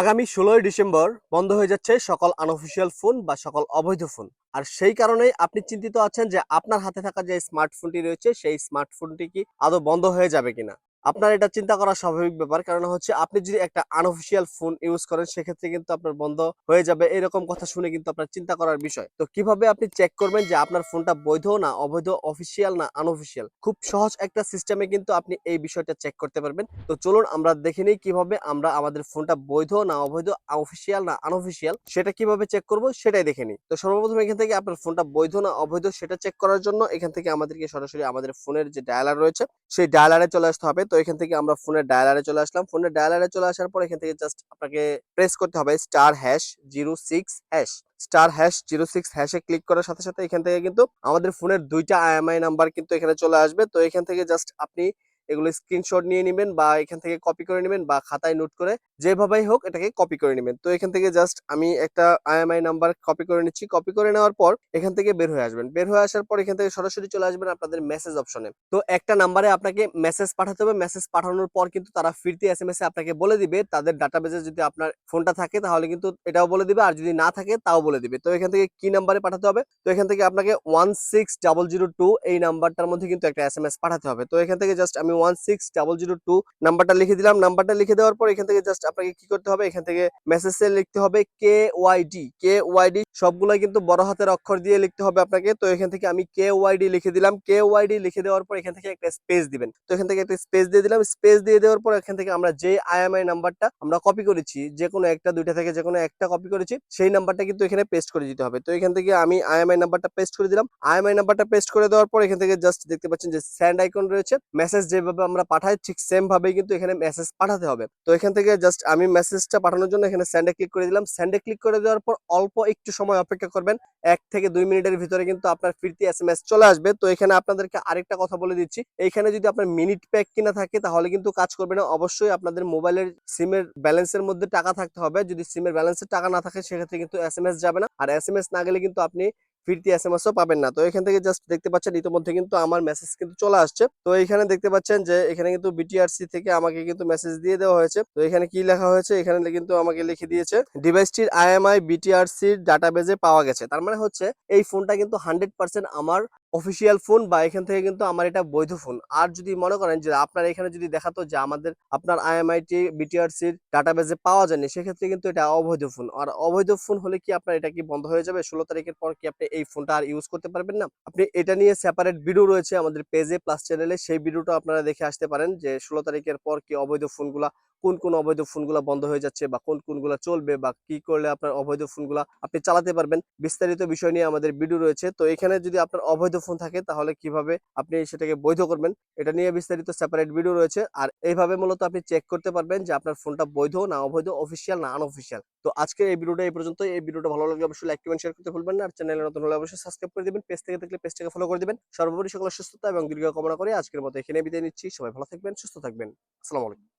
আগামী ষোলোই ডিসেম্বর বন্ধ হয়ে যাচ্ছে সকল আনঅফিসিয়াল ফোন বা সকল অবৈধ ফোন আর সেই কারণেই আপনি চিন্তিত আছেন যে আপনার হাতে থাকা যে স্মার্টফোনটি রয়েছে, সেই স্মার্টফোনটি কি আদৌ বন্ধ হয়ে যাবে কিনা। আপনার এটা চিন্তা করা স্বাভাবিক ব্যাপার। কারণ হচ্ছে আপনি যদি একটা আনঅফিসিয়াল ফোন ইউজ করেন, সেক্ষেত্রে কিন্তু আপনার বন্ধ হয়ে যাবে। এরকম কথা শুনে কিন্তু আপনার চিন্তা করার বিষয়। তো কীভাবে আপনি চেক করবেন যে আপনার ফোনটা বৈধ না অবৈধ অফিসিয়াল না আনঅফিসিয়াল খুব সহজ একটা সিস্টেমে কিন্তু আপনি এই বিষয়টা চেক করতে পারবেন। তো চলুন আমরা দেখে নিই কীভাবে আমরা আমাদের ফোনটা বৈধ না অবৈধ অফিসিয়াল না আনঅফিসিয়াল সেটা কীভাবে চেক করব সেটাই দেখে নিই। তো সর্বপ্রথম এখান থেকে আপনার ফোনটা বৈধ না অবৈধ সেটা চেক করার জন্য এখান থেকে আমাদেরকে সরাসরি আমাদের ফোনের যে ডায়ালার রয়েছে, সেই ডায়ালারে চলে আসতে হবে। তো এখান থেকে আমরা ফোনের ডায়ালারে চলে আসলাম। ফোনের ডায়ালারে চলে আসার পর এখান থেকে জাস্ট আপনাকে প্রেস করতে হবে star hash zero six hash star hash zero six হ্যাশে click করার সাথে সাথে এখান থেকে কিন্তু আমাদের ফোনের দুইটা আইএমআই নাম্বার কিন্তু এখানে চলে আসবে। তো এখান থেকে জাস্ট আপনি এগুলো স্ক্রিনশট নিয়ে নেবেন বা এখান থেকে কপি করে নেবেন বা খাতায় নোট করে যেভাবেই হোক এটাকে কপি করে নেবেন। তো এখান থেকে জাস্ট আমি একটা আইএমআই নাম্বার কপি করে নিচ্ছি। কপি করে নেওয়ার পর এখান থেকে বের হয়ে আসবেন। বের হয়ে আসার পর এখান থেকে সরাসরি চলে আসবেন আপনাদের মেসেজ অপশনে তো একটা নাম্বারে আপনাকে মেসেজ পাঠাতে হবে। মেসেজ পাঠানোর পর কিন্তু তারা ফিরতি এস এম এস এ আপনাকে বলে দিবে। তাদের ডাটাবেজে যদি আপনার ফোনটা থাকে তাহলে কিন্তু এটাও বলে দিবে। আর যদি না থাকে তাও বলে দিবে। তো এখান থেকে কি নাম্বারে পাঠাতে হবে? তো এখান থেকে আপনাকে one six double zero two এই নাম্বারটার মধ্যে কিন্তু একটা এস এম এস পাঠাতে হবে। তো এখান থেকে জাস্ট আমি one six double zero two নাম্বারটা লিখে দিলাম। নাম্বারটা লিখে দেওয়ার পর এখান থেকে জাস্ট আপনাকে কি করতে হবে? এখান থেকে মেসেজে লিখতে হবে কে ওয়াইডি কে ওয়াইডি সবগুলাই কিন্তু বড় হাতের অক্ষর দিয়ে লিখতে হবে আপনাকে। তো এখান থেকে আমি কে ওয়াইডি লিখে দিলাম। কে ওয়াইডি লিখে দেওয়ার পর এখান থেকে একটা স্পেস দিবেন। তো এখান থেকে একটা স্পেস দিয়ে দিলাম। স্পেস দিয়ে দেওয়ার পর এখান থেকে আমরা যে আইএমআই নাম্বারটা আমরা কপি করেছি, যে কোনো একটা, দুইটা থেকে যে কোনো একটা কপি করেছি, সেই নাম্বারটা কিন্তু এখানে পেস্ট করে দিতে হবে। তো এখান থেকে আমি আইএমআই নাম্বারটা পেস্ট করে দিলাম। আইএমআই নাম্বারটা পেস্ট করে দেওয়ার পর এখান থেকে জাস্ট দেখতে পাচ্ছেন যে স্যান্ড আইকন রয়েছে। মেসেজ যেভাবে আমরা পাঠাই, ঠিক সেম ভাবেই কিন্তু এখানে মেসেজ পাঠাতে হবে। তো এখান থেকে জাস্ট আমি মেসেজটা পাঠানোর জন্য এখানে স্যান্ডে ক্লিক করে দিলাম। স্যান্ডে ক্লিক করে দেওয়ার পর অল্প একটু সময় অপেক্ষা করবেন। এক থেকে দুই মিনিটের ভিতরে কিন্তু আপনার ফিরতি এস এম এস চলে আসবে। তো এখানে আপনাদেরকে আরেকটা কথা বলে দিচ্ছি। এইখানে যদি আপনার মিনিট প্যাক কিনা থাকে, তাহলে কিন্তু কাজ করবে না। অবশ্যই আপনাদের মোবাইলের সিমের ব্যালেন্সের মধ্যে টাকা থাকতে হবে। যদি সিমের ব্যালেন্সের টাকা না থাকে, সেক্ষেত্রে কিন্তু এস এম এস যাবে না। আর এস এম এস না গেলে কিন্তু আপনি ফিরতি এস এম এসও পাবেন না। তো এখান থেকে জাস্ট দেখতে পাচ্ছেন, ইতিমধ্যে কিন্তু আমার মেসেজ কিন্তু চলে আসছে। তো এখানে দেখতে পাচ্ছেন যে, এখানে কিন্তু বিটিআরসি থেকে আমাকে কিন্তু মেসেজ দিয়ে দেওয়া হয়েছে। তো এখানে কি লেখা হয়েছে? এখানে কিন্তু আমাকে লিখে দিয়েছে ডিভাইসটির আইএমআই বিটিআরসির ডাটাবেজে পাওয়া গেছে। তার মানে হচ্ছে, এই ফোনটা কিন্তু হান্ড্রেড পার্সেন্ট আমার অফিসিয়াল ফোন বা এখান থেকে কিন্তু আমার এটা বৈধ ফোন আর যদি মনে করেন যে আপনার এখানে যদি দেখাতো যে আমাদের, আপনার আইএমআইটি বিটিআরসির ডাটাবেজে পাওয়া যায়নি, সেক্ষেত্রে কিন্তু এটা অবৈধ ফোন আর অবৈধ ফোন হলে কি আপনার এটা কি বন্ধ হয়ে যাবে? ষোলো তারিখের পর কি আপনি এই ফোনটা আর ইউজ করতে পারবেন না? আপনি এটা নিয়ে সেপারেট ভিডিও রয়েছে আমাদের পেজে প্লাস চ্যানেলে সেই ভিডিওটা আপনারা দেখে আসতে পারেন যে ষোলো তারিখের পর কি অবৈধ ফোনগুলা কোন কোন অবৈধ ফোনগুলা বন্ধ হয়ে যাচ্ছে বা কোন, কোনগুলা চলবে বা কি করলে আপনার অবৈধ ফোনগুলা আপনি চালাতে পারবেন? বিস্তারিত বিষয় নিয়ে আমাদের ভিডিও রয়েছে। তো এখানে যদি আপনার অবৈধ ফোন থাকে, তাহলে কীভাবে আপনি সেটাকে বৈধ করবেন? এটা নিয়ে বিস্তারিত সেপারেট ভিডিও রয়েছে। আর এইভাবে মূলত আপনি চেক করতে পারবেন যে আপনার ফোনটা বৈধ না অবৈধ অফিসিয়াল না আনঅফিসিয়াল তো আজকে এই ভিডিওটা এই পর্যন্ত এই ভিডিওটা ভালো লাগলে অবশ্যই লাইক কমেন্ট শেয়ার করতে ভুলবেন না। আর চ্যানেলে নতুন হলে অবশ্যই সাবস্ক্রাইব করে দিবেন। পেজ থেকে দেখলে পেজটাকে ফলো করে দিবেন। সর্বোপরি সকলের সুস্থতা এবং দীর্ঘ কামনা করে আজকের মতো এখানে বিদায় নিচ্ছি। সবাই ভালো থাকবেন, সুস্থ থাকবেন। আসসালামু আলাইকুম।